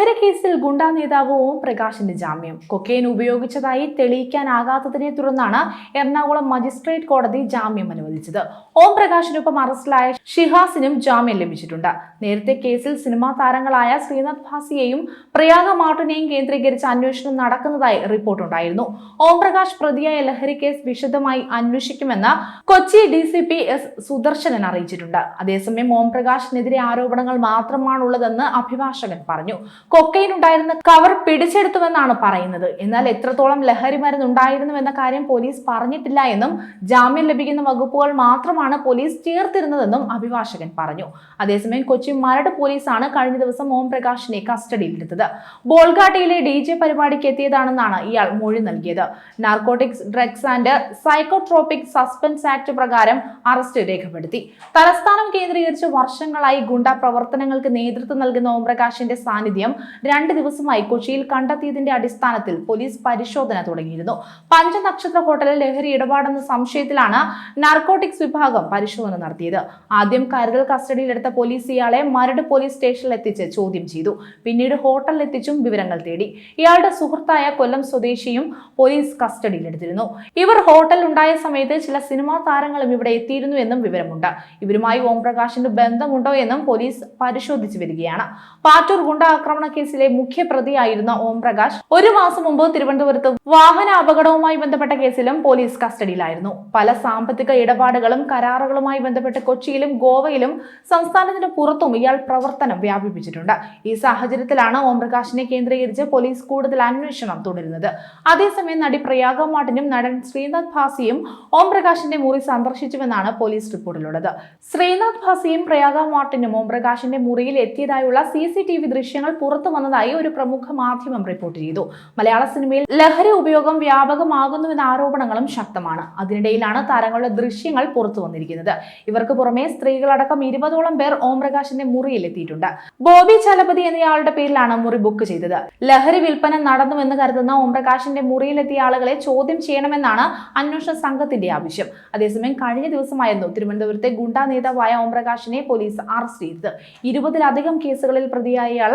ലഹരി കേസിൽ ഗുണ്ടാ നേതാവ് ഓം പ്രകാശിന്റെ ജാമ്യം. കൊക്കെയിൻ ഉപയോഗിച്ചതായി തെളിയിക്കാനാകാത്തതിനെ തുടർന്നാണ് എറണാകുളം മജിസ്ട്രേറ്റ് കോടതി ജാമ്യം അനുവദിച്ചത്. ഓം പ്രകാശിനൊപ്പം അറസ്റ്റിലായ ഷിഹാസിനും ജാമ്യം ലഭിച്ചിട്ടുണ്ട്. നേരത്തെ കേസിൽ സിനിമാ താരങ്ങളായ ശ്രീനാഥ് ഭാസിയെയും പ്രയാഗ മാർട്ടിനെയും കേന്ദ്രീകരിച്ച് അന്വേഷണം നടക്കുന്നതായി റിപ്പോർട്ടുണ്ടായിരുന്നു. ഓം പ്രകാശ് പ്രതിയായ ലഹരി കേസ് വിശദമായി അന്വേഷിക്കുമെന്ന് Kochi D C P S Sudarsanan അറിയിച്ചിട്ടുണ്ട്. അതേസമയം ഓം പ്രകാശിനെതിരെ ആരോപണങ്ങൾ മാത്രമാണുള്ളതെന്ന് അഭിഭാഷകൻ പറഞ്ഞു. കൊക്കൈൻ ഉണ്ടായിരുന്ന കവർ പിടിച്ചെടുത്തുവെന്നാണ് പറയുന്നത്. എന്നാൽ എത്രത്തോളം ലഹരി മരുന്ന് ഉണ്ടായിരുന്നു എന്ന കാര്യം പോലീസ് പറഞ്ഞിട്ടില്ല എന്നും ജാമ്യം ലഭിക്കുന്ന വകുപ്പുകൾ മാത്രമാണ് പോലീസ് ചേർത്തിരുന്നതെന്നും അഭിഭാഷകൻ പറഞ്ഞു. അതേസമയം കൊച്ചി മരട് പോലീസാണ് കഴിഞ്ഞ ദിവസം ഓം പ്രകാശിനെ കസ്റ്റഡിയിലെടുത്തത്. ബോൾഗാട്ടിയിലെ ഡി ജെ പരിപാടിക്ക് എത്തിയതാണെന്നാണ് ഇയാൾ മൊഴി നൽകിയത്. Narcotics drugs and psychotropic substances act പ്രകാരം അറസ്റ്റ് രേഖപ്പെടുത്തി. തലസ്ഥാനം കേന്ദ്രീകരിച്ച് വർഷങ്ങളായി ഗുണ്ട പ്രവർത്തനങ്ങൾക്ക് നേതൃത്വം നൽകുന്ന ഓംപ്രകാശിന്റെ സാന്നിധ്യം രണ്ട് ദിവസമായി കൊച്ചിയിൽ കണ്ടെത്തിയതിന്റെ അടിസ്ഥാനത്തിൽ പോലീസ് പരിശോധന തുടങ്ങിയിരുന്നു. പഞ്ചനക്ഷത്ര ഹോട്ടലിൽ ലഹരി ഇടപാടെന്ന സംശയത്തിലാണ് നാർക്കോട്ടിക്സ് വിഭാഗം പരിശോധന നടത്തിയത്. ആദ്യം കരുതൽ കസ്റ്റഡിയിലെടുത്ത പോലീസ് ഇയാളെ മരട് പോലീസ് സ്റ്റേഷനിൽ എത്തിച്ച് ചോദ്യം ചെയ്തു. പിന്നീട് ഹോട്ടലിൽ എത്തിച്ചും വിവരങ്ങൾ തേടി. ഇയാളുടെ സുഹൃത്തായ കൊല്ലം സ്വദേശിയും പോലീസ് കസ്റ്റഡിയിലെടുത്തിരുന്നു. ഇവർ ഹോട്ടലിൽ ഉണ്ടായ സമയത്ത് ചില സിനിമാ താരങ്ങളും ഇവിടെ എത്തിയിരുന്നു എന്നും വിവരമുണ്ട്. ഇവരുമായി ഓംപ്രകാശിന്റെ ബന്ധമുണ്ടോ എന്നും പോലീസ് പരിശോധിച്ചു വരികയാണ്. പാറ്റൂർ ഗുണ്ട ആക്രമണ കേസിലെ മുഖ്യ പ്രതിയായിരുന്ന ഓംപ്രകാശ് ഒരു മാസം മുമ്പ് തിരുവനന്തപുരത്ത് വാഹന അപകടവുമായി ബന്ധപ്പെട്ട കേസിലും പോലീസ് കസ്റ്റഡിയിലായിരുന്നു. പല സാമ്പത്തിക ഇടപാടുകളും കരാറുകളുമായി ബന്ധപ്പെട്ട് കൊച്ചിയിലും ഗോവയിലും സംസ്ഥാനത്തിന് പുറത്തും ഇയാൾ പ്രവർത്തനം വ്യാപിപ്പിച്ചിട്ടുണ്ട്. ഈ സാഹചര്യത്തിലാണ് ഓം പ്രകാശിനെ കേന്ദ്രീകരിച്ച് പോലീസ് കൂടുതൽ അന്വേഷണം തുടരുന്നത്. അതേസമയം നടി പ്രയാഗ മാട്ടിനും നടൻ ശ്രീനാഥ് ഭാസിയും ഓം പ്രകാശിന്റെ മുറി സന്ദർശിച്ചുവെന്നാണ് പോലീസ് റിപ്പോർട്ടിലുള്ളത്. ശ്രീനാഥ് ഭാസിയും പ്രയാഗ മാർട്ടിനും ഓംപ്രകാശിന്റെ മുറിയിൽ എത്തിയതായുള്ള സി സി ടി വി ദൃശ്യങ്ങൾ പുറത്തു വന്നതായി ഒരു പ്രമുഖ മാധ്യമം റിപ്പോർട്ട് ചെയ്തു. മലയാള സിനിമയിൽ ലഹരി ഉപയോഗം വ്യാപകമാകുന്നുവെന്ന ആരോപണങ്ങളും ശക്തമാണ്. അതിനിടയിലാണ് താരങ്ങളുടെ ദൃശ്യങ്ങൾ പുറത്തു വന്നിരിക്കുന്നത്. ഇവർക്ക് പുറമെ സ്ത്രീകളടക്കം ഇരുപതോളം പേർ ഓംപ്രകാശിന്റെ മുറിയിൽ എത്തിയിട്ടുണ്ട്. ബോബി ചലപതി എന്നയാളുടെ പേരിലാണ് മുറി ബുക്ക് ചെയ്തത്. ലഹരി വിൽപ്പന നടന്നുവെന്ന് കരുതുന്ന ഓംപ്രകാശിന്റെ മുറിയിലെത്തിയ ആളുകളെ ചോദ്യം ചെയ്യണമെന്നാണ് അന്വേഷണ സംഘത്തിന്റെ ആവശ്യം. അതേസമയം കഴിഞ്ഞ ദിവസമായിരുന്നു തിരുവനന്തപുരത്തെ ഗുണ്ടാ നേതാവായ ഓംപ്രകാശിനെ പോലീസ് അറസ്റ്റ് ചെയ്തത്. ഇരുപതിലധികം കേസുകളിൽ പ്രതിയായ ഇയാൾ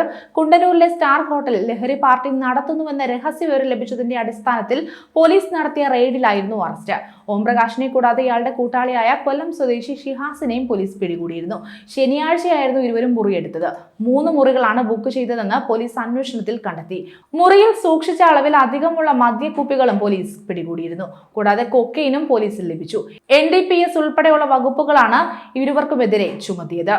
കുണ്ടന്നൂരിലെ സ്റ്റാർ ഹോട്ടലിൽ ലഹരി പാർട്ടി നടത്തുന്നുവെന്ന രഹസ്യവിവരം ലഭിച്ചതിന്റെ അടിസ്ഥാനത്തിൽ പോലീസ് നടത്തിയ റെയ്ഡിലായിരുന്നു അറസ്റ്റ്. ഓംപ്രകാശിനെ കൂടാതെ ഇയാളുടെ കൂട്ടാളിയായ കൊല്ലം സ്വദേശി ഷിഹാസിനെയും പോലീസ് പിടികൂടിയിരുന്നു. ശനിയാഴ്ചയായിരുന്നു ഇരുവരും മുറിയെടുത്തത്. മൂന്ന് മുറികളാണ് ബുക്ക് ചെയ്തതെന്ന് പോലീസ് അന്വേഷണത്തിൽ കണ്ടെത്തി. മുറിയിൽ സൂക്ഷിച്ച അളവിൽ അധികമുള്ള മദ്യക്കുപ്പികളും പോലീസ് പിടികൂടിയിരുന്നു. കൂടാതെ കൊക്കെയിനും പോലീസിൽ ലഭിച്ചു. എൻ ഡി പി എസ് ഉൾപ്പെടെയുള്ള വകുപ്പുകളാണ് ഇരുവർക്കുമെതിരെ ചുമത്തിയത്.